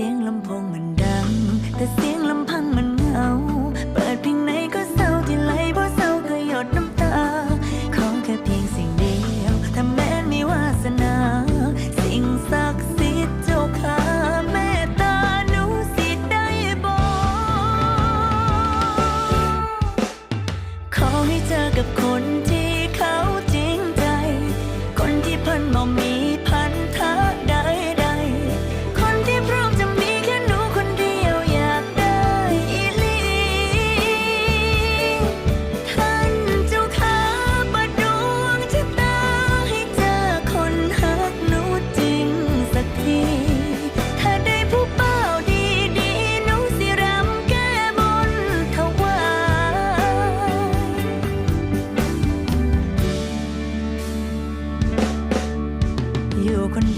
สียงลำโพงมันดัง แต่เสียงลำพังมันเหงา เปิดเพลงไหนก็เศร้าที่ไหลบ่เศร้าก็หยดน้ำตา ของแค่เพียงสิ่งเดียวถ้าแม้นมีวาสนา สิ่งศักดิ์สิทธิ์เจ้าค่ะ แม่ตาหนูสิได้บอก ขอให้เจอกับคนที่เขาจริงใจ คนที่เพิ่นมองมี อยู่คนเดียว